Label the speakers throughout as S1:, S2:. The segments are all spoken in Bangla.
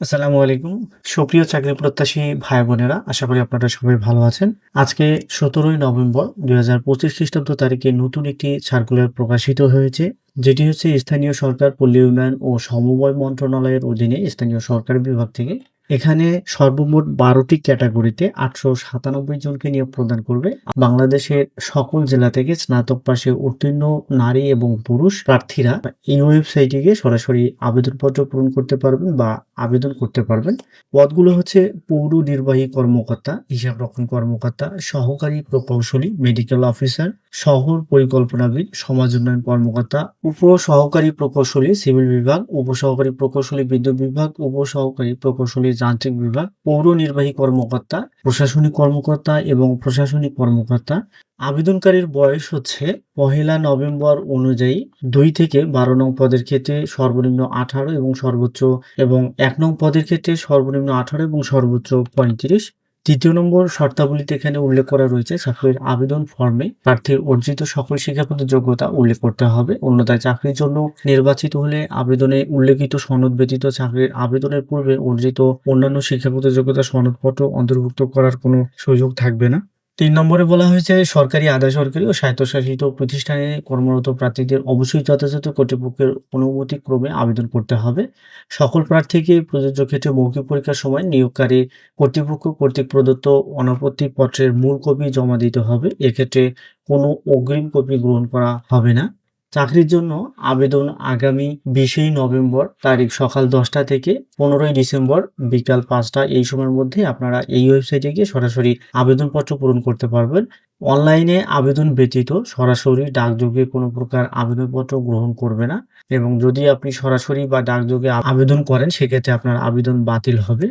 S1: আসসালামু আলাইকুম। সুপ্রিয় চাকরি প্রত্যাশী ভাই বোনেরা, আশা করি আপনারা সবাই ভালো আছেন। আজকে সতেরোই নভেম্বর দুই হাজার পঁচিশ খ্রিস্টাব্দ তারিখে নতুন একটি সার্কুলার প্রকাশিত হয়েছে, যেটি হচ্ছে স্থানীয় সরকার পল্লী উন্নয়ন ও সমবায় মন্ত্রণালয়ের অধীনে স্থানীয় সরকার বিভাগ থেকে এখানে সর্বমোট বারোটি ক্যাটাগরিতে আটশো সাতানব্বই জনকে নিয়োগ প্রদান করবে। বাংলাদেশের সকল জেলা থেকে স্নাতক পাশে উত্তীর্ণ নারী এবং পুরুষ প্রার্থীরা এই ওয়েবসাইটে গিয়ে সরাসরি আবেদনপত্র পূরণ করতে পারবেন বা আবেদন করতে পারবেন। পদগুলো হচ্ছে পৌর নির্বাহী কর্মকর্তা, হিসাব রক্ষণ কর্মকর্তা, সহকারী প্রকৌশলী, মেডিকেল অফিসার, শহর পরিকল্পনাবিদ, সমাজ উন্নয়ন কর্মকর্তা উপ সহকারী প্রকৌশলী, সিভিল বিভাগ উপ সহকারী প্রকৌশলী বিদ্যুৎ বিভাগ উপ সহকারী প্রকৌশলী যান্ত্রিক বিভাগ পৌর নির্বাহী কর্মকর্তা, প্রশাসনিক কর্মকর্তা এবং প্রশাসনিক কর্মকর্তা। আবেদনকারীর বয়স হচ্ছে পহেলা নভেম্বর অনুযায়ী দুই থেকে বারো নং পদের ক্ষেত্রে সর্বনিম্ন আঠারো এবং সর্বোচ্চ এবং এক নং পদের ক্ষেত্রে সর্বনিম্ন আঠারো এবং সর্বোচ্চ পঁয়ত্রিশ। তৃতীয় নম্বর শর্তাবলীতে এখানে উল্লেখ করা রয়েছে চাকরির আবেদন ফর্মে প্রার্থীর অর্জিত সকল শিক্ষাগত যোগ্যতা উল্লেখ করতে হবে। অন্যথায় চাকরির জন্য নির্বাচিত হলে আবেদনে উল্লেখিত সনদ ব্যতীত চাকরির আবেদনের পূর্বে অর্জিত অন্যান্য শিক্ষাগত যোগ্যতা সনদপত্র অন্তর্ভুক্ত করার কোনো সুযোগ থাকবে না। তিন নম্বরে বলা হয়েছে, সরকারি আধা সরকারি ও স্বায়ত্তশাসিত প্রতিষ্ঠানে কর্মরত প্রার্থীদের অবশ্যই যথাযথ কর্তৃপক্ষের অনুমতি ক্রমে আবেদন করতে হবে। সকল প্রার্থীকে প্রযোজ্য ক্ষেত্রে মৌখিক পরীক্ষার সময় নিয়োগকারী কর্তৃপক্ষ কর্তৃক প্রদত্ত অনাপত্তি পত্রের মূল কপি জমা দিতে হবে। এক্ষেত্রে কোনো অগ্রিম কপি গ্রহণ করা হবে না। চাকরির জন্য আবেদন আগামী বিশেই নভেম্বর তারিখ সকাল দশটা থেকে পনেরোই ডিসেম্বর বিকাল পাঁচটা। এই সময়ের মধ্যে আপনারা এই ওয়েবসাইটে গিয়ে সরাসরি আবেদনপত্র পূরণ করতে পারবেন। অনলাইনে আবেদন ব্যতীত সরাসরি ডাকযোগে কোনো প্রকার আবেদনপত্র গ্রহণ করবে না এবং যদি আপনি সরাসরি বা ডাকযোগে আবেদন করেন, সেক্ষেত্রে আপনার আবেদন বাতিল হবে।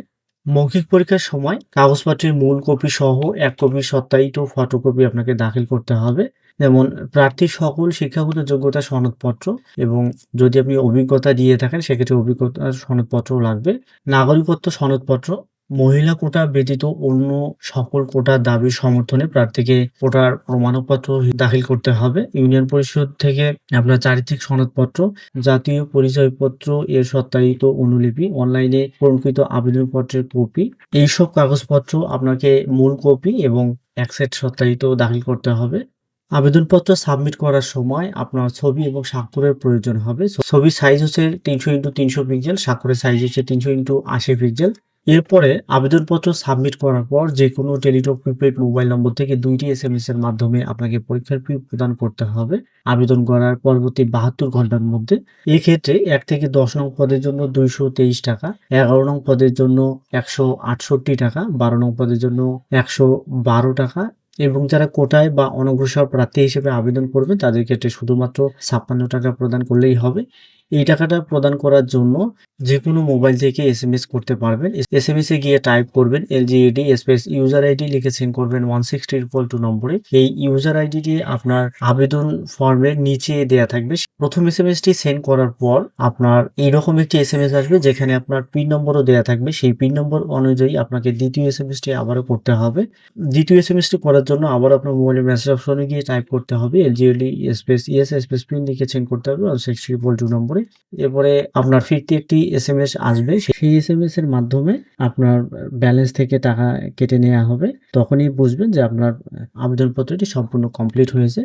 S1: মৌখিক পরীক্ষার সময় কাগজপত্রের মূল কপি সহ এক কপি সত্যায়িত ফটোকপি আপনাকে দাখিল করতে হবে। যেমন, প্রার্থী সকল শিক্ষাগত যোগ্যতা সনদপত্র এবং যদি আপনি অভিজ্ঞতা দিয়ে থাকেন, সেক্ষেত্রে অভিজ্ঞতা সনদপত্র লাগবে। নাগরিকত্ব সনদপত্র মহিলা কোটা ব্যতীত অন্য সকল কোটার দাবি সমর্থনে প্রার্থীকে কোটার প্রমাণপত্র দাখিল করতে হবে। ইউনিয়ন পরিষদ থেকে আপনার চারিত্রিক সনদপত্র, জাতীয় পরিচয়পত্র, এর সত্যায়িত অনুলিপি, অনলাইনে প্রকৃত আবেদনপত্রের কপি, এইসব কাগজপত্র আপনাকে মূল কপি এবং এক সেট সত্যায়িত দাখিল করতে হবে। আবেদনপত্র সাবমিট করার সময় আপনার ছবি এবং স্বাক্ষরের প্রয়োজন হবে। ছবির সাইজ হচ্ছে তিনশো ইন্টু তিনশো পিক্সেল স্বাক্ষরের সাইজ হচ্ছে তিনশো ইন্টু আশি পিক্সেল এরপরে আবেদনপত্র সাবমিট করার পর যে কোনো টেলিটক প্রিপেড মোবাইল নম্বর থেকে দুইটি এস এম এস এর মাধ্যমে আপনাকে পরীক্ষার ফি প্রদান করতে হবে। আবেদন করার পরবর্তী বাহাত্তর ঘণ্টার মধ্যে। এক্ষেত্রে এক থেকে দশ নং পদের জন্য দুইশো তেইশ টাকা, এগারো নং পদের জন্য একশো আটষট্টি টাকা, বারো নং পদের জন্য একশো বারো টাকা এবং যারা কোটায় বা অনগ্রসর প্রার্থী হিসেবে আবেদন করবে তাদের ক্ষেত্রে শুধুমাত্র ছাপ্পান্ন টাকা প্রদান করলেই হবে। এই টাকাটা প্রদান করার জন্য যে কোনো মোবাইল থেকে এস এম এস করতে পারবেন। এস এম এস এ গিয়ে টাইপ করবেন এলজিএডি স্পেস ইউজার আইডি লিখে সেন্ড করবেন ওয়ান সিক্সটি ট্রিপল টু নম্বরে এই ইউজার আইডিটি আপনার আবেদন ফর্মের নিচে দেয়া থাকবে। প্রথম এস এম এসটি সেন্ড করার পর আপনার এইরকম একটি এস এম এস আসবে যেখানে আপনার পিন নম্বরও দেয়া থাকবে। সেই পিন নম্বর অনুযায়ী আপনাকে দ্বিতীয় এস এম এসটি আবারও করতে হবে। দ্বিতীয় এস এম এসটি করার জন্য আবার আপনার মোবাইলের মেসেজ অপশনে গিয়ে টাইপ করতে হবে। LGED space ES space PIN লিখে সেন্ড করতে হবে সিক্স ট্রিপল টু নম্বরে। এরপরে আপনার ফিরতি একটি এস এম এস আসবে। সেই এস এম এস এর মাধ্যমে আপনার ব্যালেন্স থেকে টাকা কেটে নেওয়া হবে। তখনই বুঝবেন যে আপনার আবেদনপত্রটি সম্পূর্ণ কমপ্লিট হয়েছে।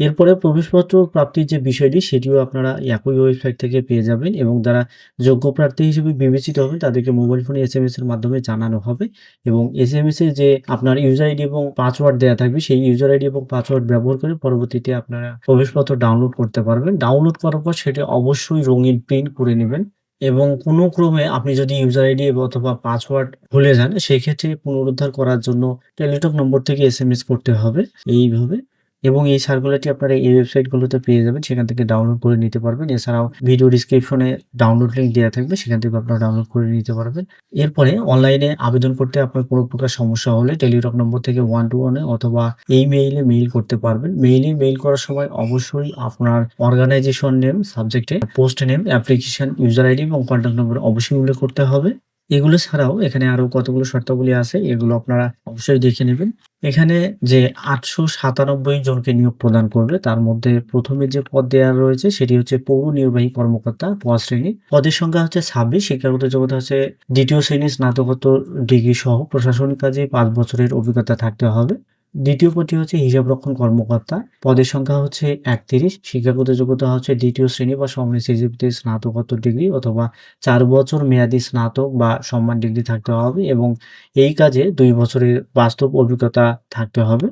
S1: এরপরে প্রবেশপত্র প্রাপ্তির যে বিষয়টি সেটিও আপনারা একই ওয়েবসাইট থেকে পেয়ে যাবেন এবং যারা যোগ্য প্রার্থী হিসেবে বিবেচিত হবেন তাদেরকে মোবাইল ফোনে এস এম এস এর মাধ্যমে জানানো হবে এবং এস এম এস এ যে আপনার ইউজার আইডি এবং পাসওয়ার্ড দেওয়া থাকবে, সেই ইউজার আইডি এবং পাসওয়ার্ড ব্যবহার করে পরবর্তীতে আপনারা প্রবেশপত্র ডাউনলোড করতে পারবেন। ডাউনলোড করার পর সেটি অবশ্যই রঙিন প্রিন্ট করে নেবেন এবং কোনো ক্রমে আপনি যদি ইউজার আইডি অথবা পাসওয়ার্ড ভুলে যান, সেক্ষেত্রে পুনরুদ্ধার করার জন্য টেলিটক নম্বর থেকে এস করতে হবে। এইভাবে এবং এই সার্কুলারটি আপনারা এই ওয়েবসাইটগুলোতে পেয়ে যাবেন, সেখান থেকে ডাউনলোড করে নিতে পারবেন। এছাড়াও ভিডিও ডিসক্রিপশনে ডাউনলোড লিঙ্ক দেওয়া থাকবে, সেখান থেকে আপনারা ডাউনলোড করে নিতে পারবেন। এরপরে অনলাইনে আবেদন করতে আপনার কোনো প্রকার সমস্যা হলে টেলিটক নম্বর থেকে ওয়ান টু ওয়ানে অথবা এই মেইলে মেইল করতে পারবেন। মেইলে মেইল করার সময় অবশ্যই আপনার অর্গানাইজেশন নেম সাবজেক্টে post name application user ID এবং কন্ট্যাক্ট নম্বর অবশ্যই উল্লেখ করতে হবে। এগুলো ছাড়াও এখানে আরও কতগুলো শর্তাবলী আছে, এগুলো আপনারা অবশ্যই দেখে নেবেন। এখানে যে ৮৯৭ জনকে নিয়োগ প্রদান করবে, তার মধ্যে প্রথমে যে পদ দেওয়া রয়েছে, সেটি হচ্ছে পৌর নির্বাহী কর্মকর্তা পদ শ্রেণি। পদের সংখ্যা হচ্ছে ২৬ শিক্ষাগত যোগ্যতা হচ্ছে দ্বিতীয় শ্রেণির স্নাতকোত্তর ডিগ্রি সহ প্রশাসনিক কাজে পাঁচ বছরের অভিজ্ঞতা থাকতে হবে। দ্বিতীয় পদটি হচ্ছে হিসাবরক্ষণ কর্মকর্তা। পদের সংখ্যা হচ্ছে ৩১ শিক্ষাগত যোগ্যতা হচ্ছে দ্বিতীয় শ্রেণি বা সমমানের সিজিপিতে স্নাতকোত্তর ডিগ্রি অথবা চার বছর মেয়াদী স্নাতক বা সম্মান ডিগ্রি থাকতে হবে এবং এই কাজে দুই বছরের বাস্তব অভিজ্ঞতা থাকতে হবে।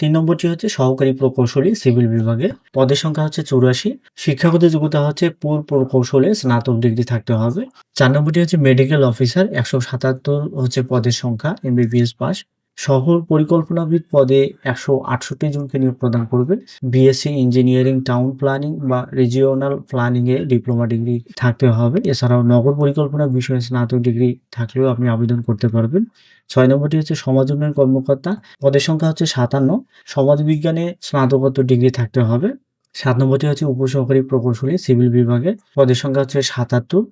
S1: তিন নম্বরটি হচ্ছে সহকারী প্রকৌশলী সিভিল বিভাগে। পদের সংখ্যা হচ্ছে ৮৪ শিক্ষাগত যোগ্যতা হচ্ছে পুর প্রকৌশলে স্নাতক ডিগ্রি থাকতে হবে। চার নম্বরটি হচ্ছে মেডিকেল অফিসার ১৭৭ হচ্ছে পদের সংখ্যা, এমবিবিএস পাস। শহর পরিকল্পনাবিদ পদে ১৬৮ জনকে নিয়োগ প্রদান করবেন বিএসসি ইঞ্জিনিয়ারিং টাউন প্ল্যানিং বা রিজিওনাল প্ল্যানিং এ ডিপ্লোমা ডিগ্রি থাকতে হবে। এছাড়াও নগর পরিকল্পনা বিষয়ে স্নাতক ডিগ্রি থাকলেও আপনি আবেদন করতে পারবেন। ছয় নম্বরটি হচ্ছে সমাজ উন্নয়ন কর্মকর্তা। পদের সংখ্যা হচ্ছে ৫৭ সমাজবিজ্ঞানে স্নাতকোত্তর ডিগ্রি থাকতে হবে। ৭ নম্বরটি হচ্ছে উপসহকারী প্রকৌশলী, সিভিল বিভাগে। পদের সংখ্যা হচ্ছে সাতাত্তর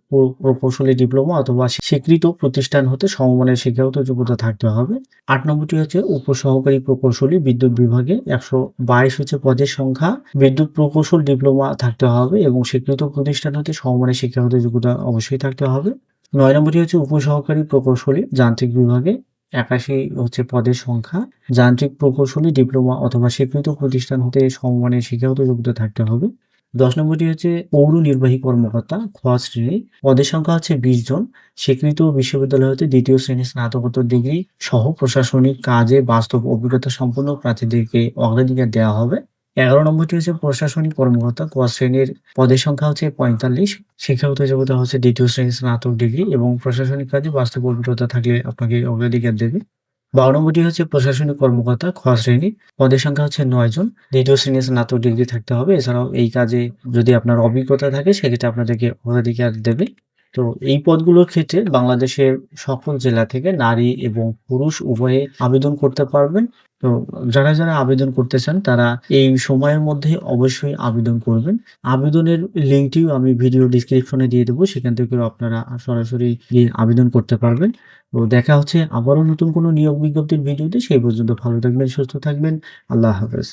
S1: প্রকৌশলী ডিপ্লোমা অথবা স্বীকৃত প্রতিষ্ঠান হতে সমমানের শিক্ষাগত যোগ্যতা থাকতে হবে। আট নম্বরটি হচ্ছে উপসহকারী প্রকৌশলী, বিদ্যুৎ বিভাগে ১২২ হচ্ছে পদের সংখ্যা। বিদ্যুৎ প্রকৌশল ডিপ্লোমা থাকতে হবে এবং স্বীকৃত প্রতিষ্ঠান হতে সমমানের শিক্ষাগত যোগ্যতা অবশ্যই থাকতে হবে। নয় নম্বরটি হচ্ছে উপসহকারী প্রকৌশলী, যান্ত্রিক বিভাগে ৮১ হচ্ছে পদের সংখ্যা। যান্ত্রিক প্রকৌশলী, ডিপ্লোমা অথবা স্বীকৃত প্রতিষ্ঠান হতে সমমানের শিক্ষাগত যোগ্যতা থাকতে হবে। ১০ নম্বরটি হচ্ছে পৌর নির্বাহী কর্মকর্তা খ শ্রেণি। পদের সংখ্যা হচ্ছে ২০ জন। স্বীকৃত বিশ্ববিদ্যালয় হতে দ্বিতীয় শ্রেণির স্নাতকোত্তর ডিগ্রি সহ প্রশাসনিক কাজে বাস্তব অভিজ্ঞতা সম্পন্ন প্রার্থীদেরকে অগ্রাধিকার দেওয়া হবে। ১১ নম্বরটি হচ্ছে প্রশাসনিক কর্মকর্তা ক শ্রেণির পদের সংখ্যা হচ্ছে ৪৫ শিক্ষাগত যোগ্যতা হচ্ছে দ্বিতীয় শ্রেণির স্নাতক ডিগ্রি এবং প্রশাসনিক কাজে বাস্তব অভিজ্ঞতা থাকলে আপনাকে অগ্রাধিকার দেবে। ১২ নম্বরটি হচ্ছে প্রশাসনিক কর্মকর্তা খ শ্রেণি। পদের সংখ্যা হচ্ছে নয় জন। দ্বিতীয় শ্রেণির স্নাতক ডিগ্রি থাকতে হবে। এছাড়াও এই কাজে যদি আপনার অভিজ্ঞতা থাকে, সেক্ষেত্রে আপনাদেরকে অগ্রাধিকার দেবে। তো এই পদগুলোর ক্ষেত্রে বাংলাদেশের সকল জেলা থেকে নারী এবং পুরুষ উভয়ে আবেদন করতে পারবেন। তো যারা, যারা আবেদন করতে চান তারা এই সময়ের মধ্যে অবশ্যই আবেদন করবেন। আবেদনের লিঙ্কটিও আমি ভিডিও ডিসক্রিপশনে দিয়ে দেবো সেখান থেকেও আপনারা সরাসরি গিয়ে আবেদন করতে পারবেন। তো দেখা হচ্ছে আবারও নতুন কোনো নিয়োগ বিজ্ঞপ্তির ভিডিওতে। সেই পর্যন্ত ভালো থাকবেন, সুস্থ থাকবেন। আল্লাহ হাফেজ।